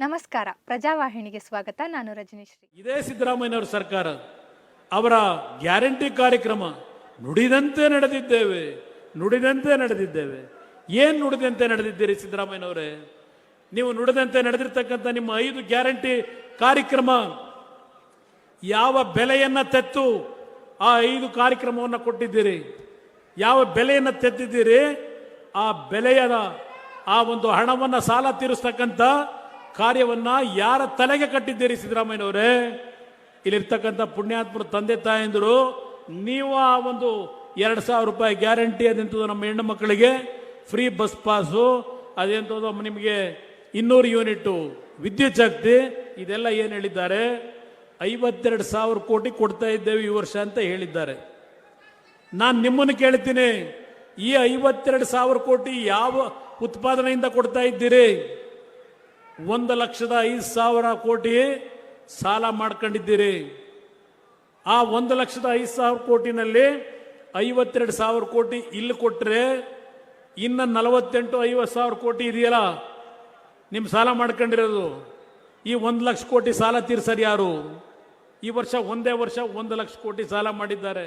ನಮಸ್ಕಾರ. ಪ್ರಜಾವಾಹಿನಿಗೆ ಸ್ವಾಗತ. ನಾನು ರಜನೀಶ್ರೀ. ಇದೇ ಸಿದ್ದರಾಮಯ್ಯನವರ ಸರ್ಕಾರ. ಅವರ ಗ್ಯಾರಂಟಿ ಕಾರ್ಯಕ್ರಮ ನುಡಿದಂತೆ ನಡೆದಿದ್ದೇವೆ. ನುಡಿದಂತೆ ನಡೆದಿದ್ದೇವೆ. ಏನ್ ನುಡಿದಂತೆ ನಡೆದಿದ್ದೀರಿ ಸಿದ್ದರಾಮಯ್ಯನವರೇ? ನೀವು ನುಡಿದಂತೆ ನಡೆದಿರ್ತಕ್ಕಂಥ ನಿಮ್ಮ ಐದು ಗ್ಯಾರಂಟಿ ಕಾರ್ಯಕ್ರಮ ಯಾವ ಬೆಲೆಯನ್ನ ತೆತ್ತು ಆ ಐದು ಕಾರ್ಯಕ್ರಮವನ್ನು ಕೊಟ್ಟಿದ್ದೀರಿ? ಯಾವ ಬೆಲೆಯನ್ನು ತೆತ್ತಿದ್ದೀರಿ? ಆ ಬೆಲೆಯ ಆ ಒಂದು ಹಣವನ್ನ ಸಾಲ ತೀರಿಸ್ತಕ್ಕಂಥ ಕಾರ್ಯವನ್ನ ಯಾರ ತಲೆಗೆ ಕಟ್ಟಿದ್ದೀರಿ ಸಿದ್ದರಾಮಯ್ಯನವರೇ? ಇಲ್ಲಿರ್ತಕ್ಕಂಥ ಪುಣ್ಯಾತ್ಮರ ತಂದೆ ತಾಯಂದಿರು, ನೀವು ಆ ಒಂದು ಎರಡು ಸಾವಿರ ರೂಪಾಯಿ ಗ್ಯಾರಂಟಿ ಅದೆಂಥದ್ದು ನಮ್ಮ ಹೆಣ್ಣು ಮಕ್ಕಳಿಗೆ, ಫ್ರೀ ಬಸ್ ಪಾಸು ಅದೆಂಥದ್ದು ನಿಮಗೆ ಇನ್ನೂರು ಯೂನಿಟ್ ವಿದ್ಯುತ್ ಶಕ್ತಿ, ಇದೆಲ್ಲ ಏನು ಹೇಳಿದ್ದಾರೆ? ಐವತ್ತೆರಡು ಸಾವಿರ ಕೋಟಿ ಕೊಡ್ತಾ ಇದ್ದೇವೆ ಈ ವರ್ಷ ಅಂತ ಹೇಳಿದ್ದಾರೆ. ನಾನು ನಿಮ್ಮನ್ನು ಕೇಳ್ತೀನಿ, ಈ ಐವತ್ತೆರಡು ಸಾವಿರ ಕೋಟಿ ಯಾವ ಉತ್ಪಾದನೆಯಿಂದ ಕೊಡ್ತಾ ಇದ್ದೀರಿ? ಒಂದು ಲಕ್ಷದ ಐದು ಸಾವಿರ ಕೋಟಿ ಸಾಲ ಮಾಡ್ಕೊಂಡಿದ್ದೀರಿ. ಆ ಒಂದು ಲಕ್ಷದ ಐದು ಸಾವಿರ ಕೋಟಿನಲ್ಲಿ ಐವತ್ತೆರಡು ಸಾವಿರ ಕೋಟಿ ಇಲ್ಲಿ ಕೊಟ್ಟರೆ ಇನ್ನು ನಲವತ್ತೆಂಟು, ಐವತ್ತು ಸಾವಿರ ಕೋಟಿ ಇದೆಯಲ್ಲ? ನಿಮ್ಮ ಸಾಲ ಮಾಡ್ಕೊಂಡಿರೋದು. ಈ ಒಂದು ಲಕ್ಷ ಕೋಟಿ ಸಾಲ ತೀರ್ಸರಿ ಯಾರು? ಈ ವರ್ಷ ಒಂದೇ ವರ್ಷ ಒಂದು ಲಕ್ಷ ಕೋಟಿ ಸಾಲ ಮಾಡಿದ್ದಾರೆ.